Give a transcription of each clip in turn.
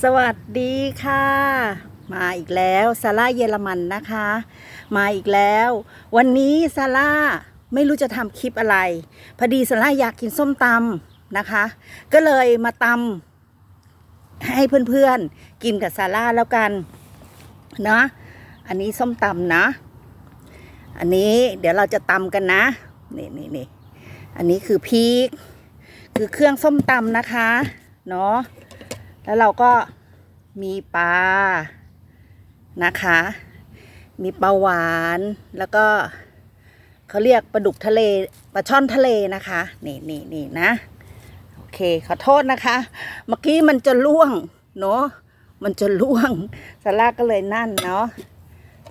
สวัสดีค่ะ มาอีกแล้วซาร่าเยอรมันนะคะ มาอีกแล้ว วันนี้ซาร่าไม่รู้จะทำคลิปอะไร พอดีซาร่าอยากกินส้มตำนะคะ ก็เลยมาตำให้เพื่อนๆ กินกับซาร่าแล้วกันนะอันนี้ส้มตำนะ อันนี้เดี๋ยวเราจะตำกันนะนี่นี่นี่อันนี้คือพริก คือเครื่องส้มตำนะคะเนาะ แล้วเราก็มีปลานะคะ มีปลาหวานแล้วก็เขาเรียกปลาดุกทะเลปลาช่อนทะเลนะคะ นี่นี่นี่นะ โอเคขอโทษนะคะ เมื่อกี้มันจะล่วงเนาะมันจะล่วงสาร่าก็เลยนั่นเนาะ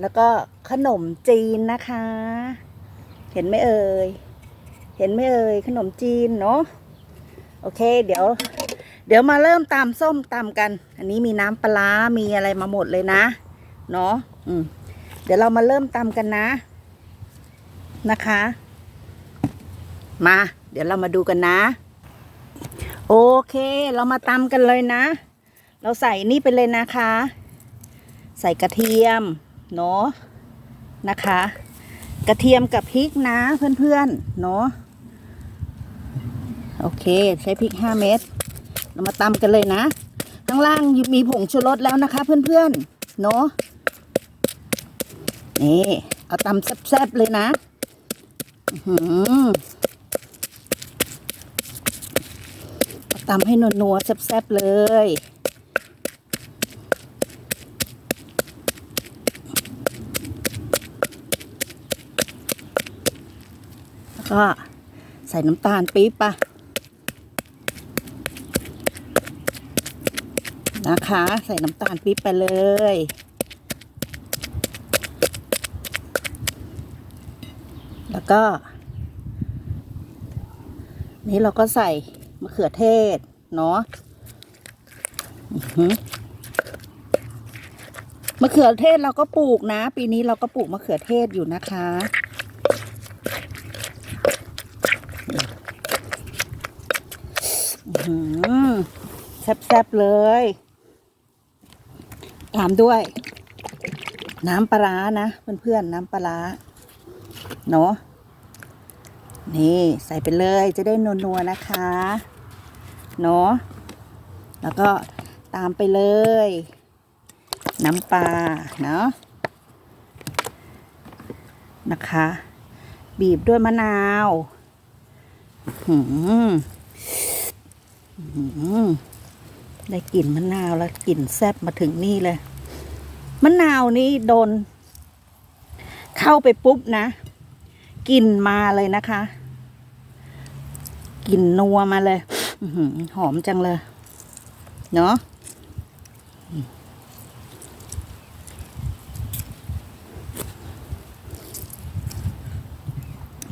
แล้วก็ขนมจีนนะคะ เห็นไหมเอ่ยเห็นไหมเอ่ยขนมจีนเนาะโอเค เดี๋ยว ดี๋ยวมาเริ่มตำส้มตำกัน อันนี้มีน้ำปลาร้ามีอะไรมาหมดเลยนะ เนาะอืมเดี๋ยวเรามาเริ่มตำกันนะ นะคะ มา เดี๋ยวเรามาดูกันนะ โอเค เรามาตำกันเลยนะ เราใส่นี่ไปเลยนะคะ ใส่กระเทียม เนาะ นะคะ กระเทียมกับพริกนะเพื่อนๆ เนาะ โอเค ใช้พริกห้าเม็ด เรามาตำกันเลยนะ ข้างล่างมีผงชูรสแล้วนะคะ เพื่อนๆ เนาะนี่ เอาตำแซ่บๆเลยนะอื้อหือเอาตำให้นัวๆแซ่บๆเลย แล้วก็ใส่น้ำตาลปี๊บปะ นะคะ ใส่น้ำตาลปี๊บไปเลย แล้วก็ นี่เราก็ใส่มะเขือเทศ เนาะมะเขือเทศเราก็ปลูกนะ ปีนี้เราก็ปลูกมะเขือเทศอยู่นะคะแซ่บๆเลย ตามด้วย น้ำปลานะเพื่อนๆน้ำปลาเนาะนี่ใส่ไปเลยจะได้นัวๆนะคะเนาะแล้วก็ตามไปเลย น้ำปลาเนาะนะคะ บีบด้วยมะนาวหืมอืม ได้กลิ่นมะนาวแล้วกลิ่นแซ่บมาถึงนี่เลยมะนาวนี่โดน เข้าไปปุ๊บนะกลิ่นมาเลยนะคะกลิ่นนัวมาเลยหอหอมจังเลย เนาะ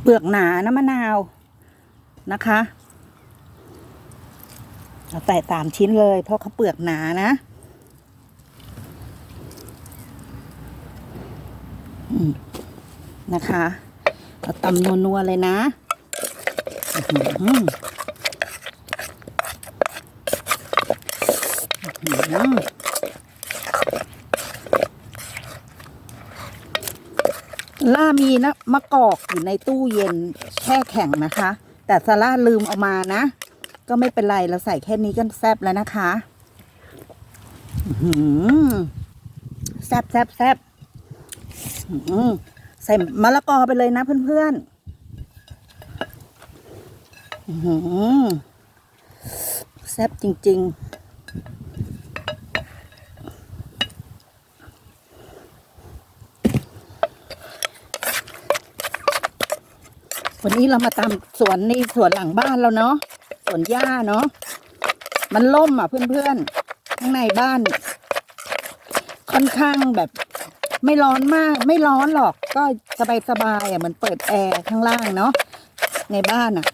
เปลือกหนานะมะนาวนะคะ เราใส่สามชิ้นเลย เพราะเขาเปลือกหนานะนะคะเราตำนัวๆเลยนะหืออื้อหือล่ามีนะมะกอกอยู่ในตู้เย็นแช่แข็งนะคะ แต่ซาร่าลืมเอามานะ ก็ไม่เป็นไรเราใส่แค่นี้ก็แซบแล้วนะคะแซบแซบแซบใส่มะละกอไปเลยนะเพื่อนๆอื้อหือแซบจริง ๆวันนี้เรามาตามสวนนี่สวนหลังบ้านเราเนาะ สวนหญ้าเนาะมันล่มอะเพื่อนๆข้างในบ้าน ค่อนข้างแบบ ไม่ร้อนมาก ไม่ร้อนหรอก ก็สบายสบายๆอะเหมันเปิดแอร์ข้างล่างเนาะในบ้านอะ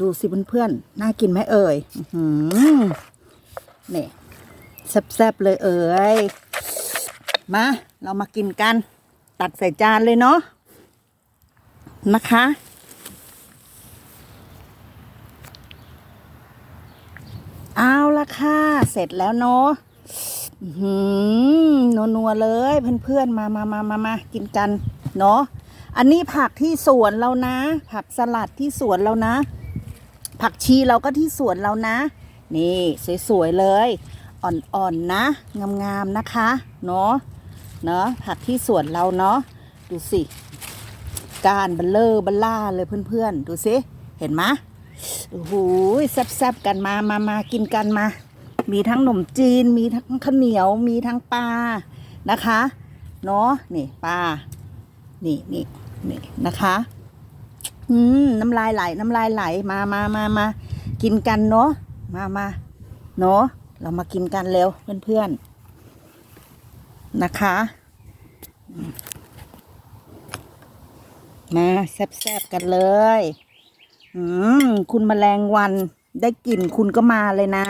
ดูสิเพื่อนๆน่ากินไหมเอ่ยนี่แซ่บๆเลยเอ่ยมา เรามากินกัน ตักใส่จานเลยเนาะนะคะ เอาละค่ะ เสร็จแล้วเนาะหือนัวๆเลยเพื่อนๆ มามามามามากินกัน เนาะ อันนี้ผักที่สวนเรานะ ผักสลัดที่สวนเรานะ ผักชีเราก็ที่สวนเรานะ นี่สวยๆเลย อ่อนๆนะ งามๆนะคะ เนาะ เนาะผักที่สวนเราเนาะ ดูสิ การเบลเลอร์เบลล่าเลยเพื่อนๆ ดูสิ เห็นไหม โอ้โหแซ่บๆกันมามามากินกันมา มีทั้งขนมจีน มีทั้งข้าวเหนียว มีทั้งปลานะคะ เนาะนี่ปลา นี่นี่นี่นะคะ อืมน้ำลายไหล น้ำลายไหล มามามามากินกันเนาะ มามาเนาะ เรามากินกันเร็วเพื่อนๆ นะคะมาแซ่บๆกันเลย อืมคุณแมลงวันได้กลิ่นคุณก็มาเลยนะ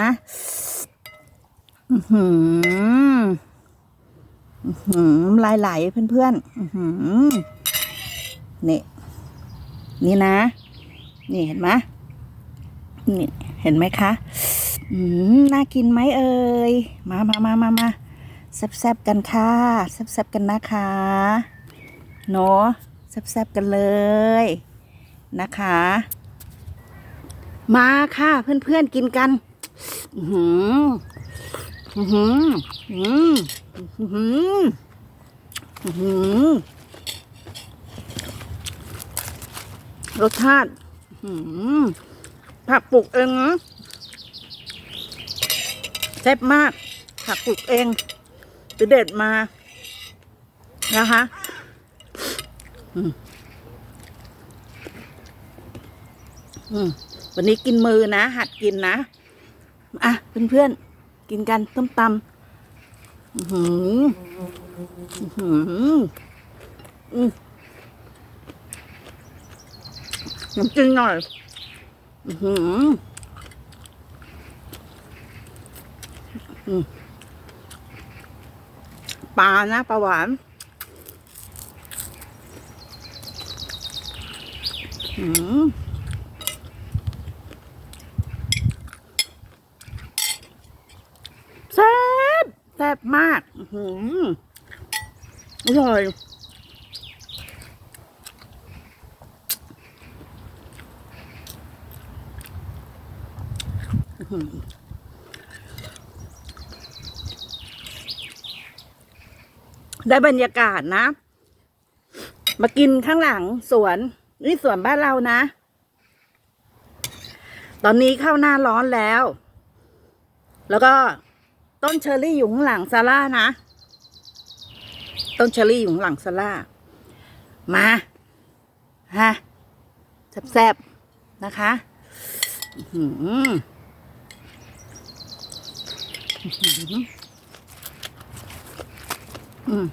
อือหืออื้อหือน้ำลายไหลเพื่อนๆอือหือนี่ นี่นะ นี่เห็นไหมนี่เห็นไหมคะ อืมน่ากินไหมเอ่ย มามามามามาแซบๆกันค่ะแซบๆกันนะคะเนาะแซบๆกันเลยนะคะ มาค่ะเพื่อนๆกินกันอือหืออือหืมหืออือหือรสชาติอืมผักปลูกเองนะแซ่บมาก ผักปลูกเองไปเด็ดมา นะคะอืมอืม วันนี้กินมือนะ หัดกินนะอะเพื่อนๆกินกันต้มตำอือหืออือหืออืมน้ำจิ้มหน่อยอือหืออืมปลานะปลาหวานอืมแซ่บ แซ่บมากอือหืออร่อยได้บรรยากาศนะ มากินข้างหลังสวน นี่สวนบ้านเรานะ ตอนนี้เข้าหน้าร้อนแล้ว แล้วก็ ต้นเชอร์รี่อยู่ข้างหลังซาร่านะ ต้นเชอร์รี่อยู่ข้างหลังซาร่า มาฮะแซ่บๆนะคะหืมอืม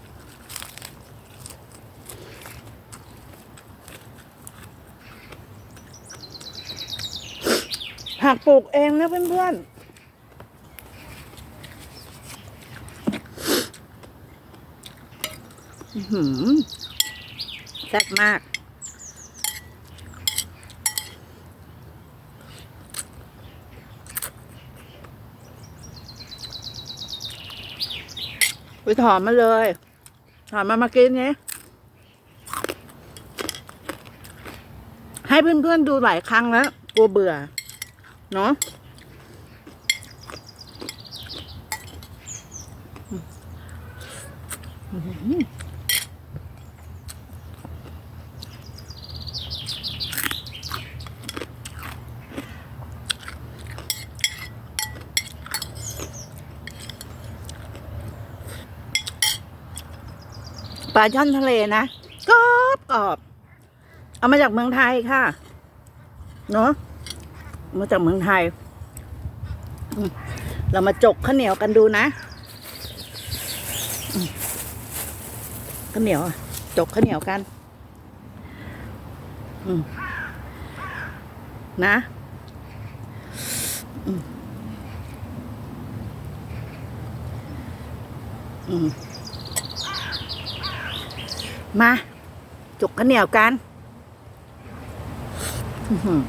ผักปลูกเองนะเพื่อนๆอื้อ หือแซ่บมาก ไปถอนมาเลย ถอนมามากินนี่ยให้เพื่อนๆดูหลายครั้งแล้วกลัวเบื่อ เนาะ ปลาช่อนทะเลนะกรอบกรอบ เอามาจากเมืองไทยค่ะ เนาะมาจากเมืองไทย เรามาจกข้าวเหนียวกันดูนะข้าวเหนียวจกข้าวเหนียวกันนะอืม มาจกข้าวเหนียวกันอือหือ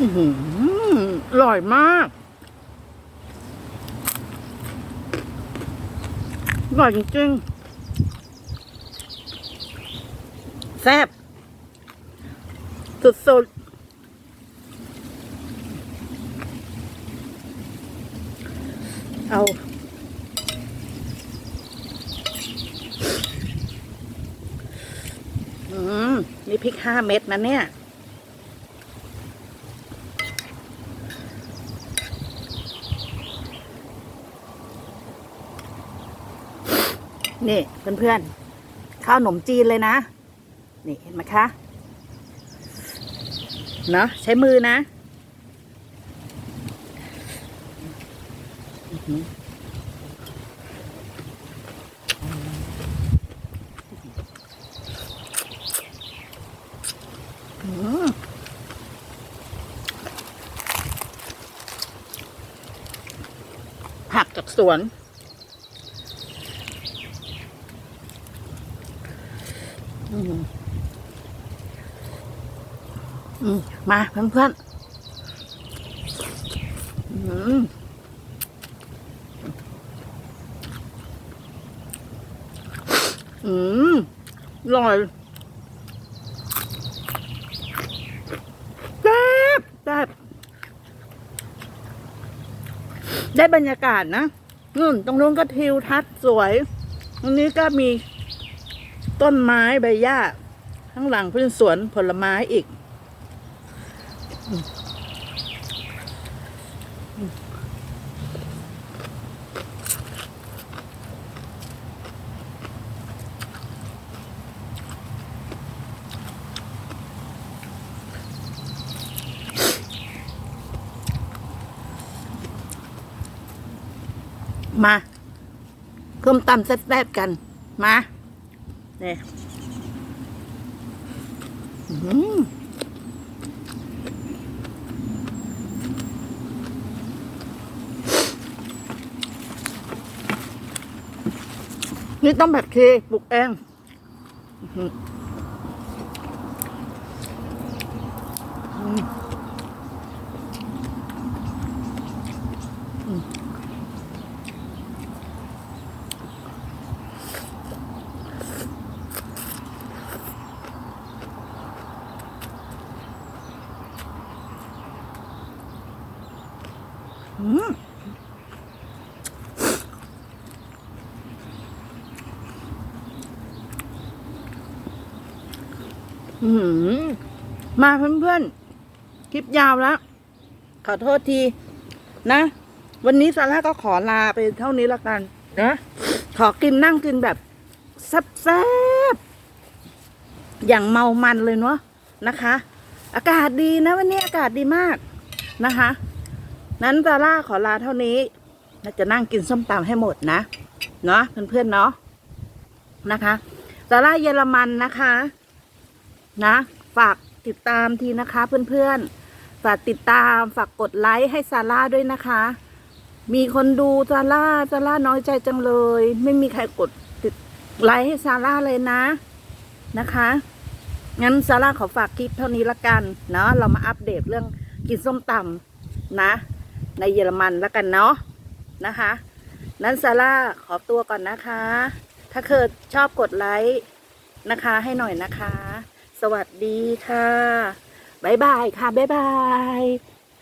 อือหืออร่อยมาก อร่อยจริงๆแซ่บสุดๆ เอาอืมนี่พริกห้าเม็ดนะเนี่ย นี่เพื่อนๆข้าวหนมจีนเลยนะ นี่เห็นไหมคะ เนาะใช้มือนะ ผักจากสวนมาเพื่อนเพื่อนๆ อืมอืมอร่อยแซ่บแซ่บได้บรรยากาศนะนู่นตรงนู้นก็ทิวทัศน์สวย ตรงนี้ก็มีต้นไม้ใบหญ้า ข้างหลังเป็นสวนผลไม้อีก มาเพิ่มตำแซ่บๆกัน มาเนี่ยนี่ต้องแบบเคปลูกเองอื้อหืออืมอืมอืมอื้อหือ มาเพื่อนๆ คลิปยาวแล้ว ขอโทษที นะ วันนี้ซาร่าก็ขอลาไปเท่านี้ละกัน นะ ขอกินนั่งกินแบบแซ่บๆ อย่างเมามันเลยเนาะนะคะ อากาศดีนะวันนี้อากาศดีมากนะคะ นั้นซาร่าขอลาเท่านี้เราจะนั่งกินส้มตำให้หมดนะ เนาะเพื่อนๆเนาะนะคะซาร่าเยอรมันนะคะ นะ ฝากติดตามทีนะคะ เพื่อนๆ ฝากติดตามฝากกดไลค์ให้ซาร่าด้วยนะคะ มีคนดูซาร่าซาร่าน้อยใจจังเลย ไม่มีใครกดติดไลค์ให้ซาร่าเลยนะนะคะงั้นซาร่าขอฝากคลิปเท่านี้ละกัน เนาะเรามาอัปเดตเรื่องกินส้มตำนะ ในเยอรมันแล้วกันเนาะนะคะ นั้นซาร่าขอตัวก่อนนะคะ ถ้าเกิดชอบกดไลค์นะคะให้หน่อยนะคะ สวัสดีค่ะ บ๊ายบายค่ะ บ๊ายบาย